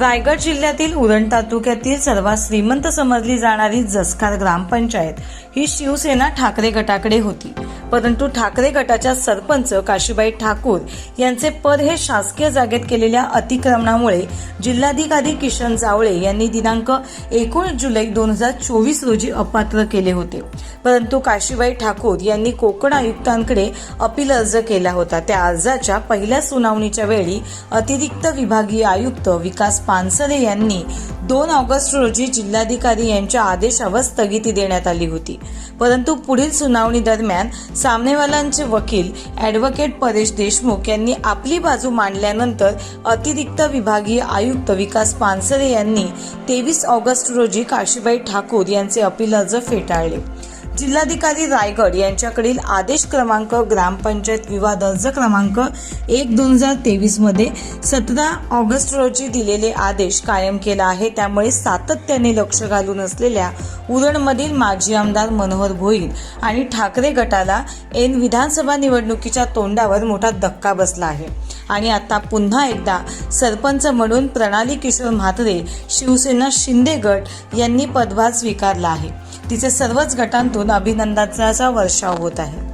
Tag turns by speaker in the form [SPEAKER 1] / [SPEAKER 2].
[SPEAKER 1] रायगड जिल्ह्यातील उरण तालुक्यातील सर्वात श्रीमंत समजली जाणारी जसकार ग्रामपंचायत ही शिवसेना ठाकरे गटाकडे होती. परंतु ठाकरे गटाच्या सरपंच काशीबाई ठाकूर यांचे पद हे शासकीय जागेत केलेल्या अतिक्रमणामुळे जिल्हाधिकारी किशन जावळे यांनी दिनांक एकोणीस जुलै दोन हजार चोवीस रोजी अपात्र केले होते. परंतु काशीबाई ठाकूर यांनी कोकण आयुक्तांकडे अपील अर्ज केला होता. त्या अर्जाच्या पहिल्या सुनावणीच्या वेळी अतिरिक्त विभागीय आयुक्त विकास पानसरे यांनी दोन ऑगस्ट रोजी जिल्हाधिकारी यांच्या आदेशावर स्थगिती देण्यात आली होती. परंतु पुढील सुनावणी दरम्यान सामनेवालांचे वकील ॲडव्होकेट परेश देशमुख यांनी आपली बाजू मांडल्यानंतर अतिरिक्त विभागीय आयुक्त विकास पानसरे यांनी तेवीस ऑगस्ट रोजी काशीबाई ठाकूर यांचे अपील अर्ज फेटाळले. जिल्हाधिकारी रायगड यांच्याकडील आदेश क्रमांक ग्रामपंचायत विवाद अर्ज क्रमांक एक दोन हजार तेवीसमध्ये सतरा ऑगस्ट रोजी दिलेले आदेश कायम केला आहे. त्यामुळे सातत्याने लक्ष घालून असलेल्या उरणमधील माजी आमदार मनोहर भोईर आणि ठाकरे गटाला एन विधानसभा निवडणुकीच्या तोंडावर मोठा धक्का बसला आहे. आणि आता पुन्हा एकदा सरपंच म्हणून प्रणाली किशोर म्हात्रे शिवसेना शिंदे गट यांनी पदभार स्वीकारला आहे. तिचे सर्वच गटांतून अभिनंदनाचा वर्षाव होत आहे.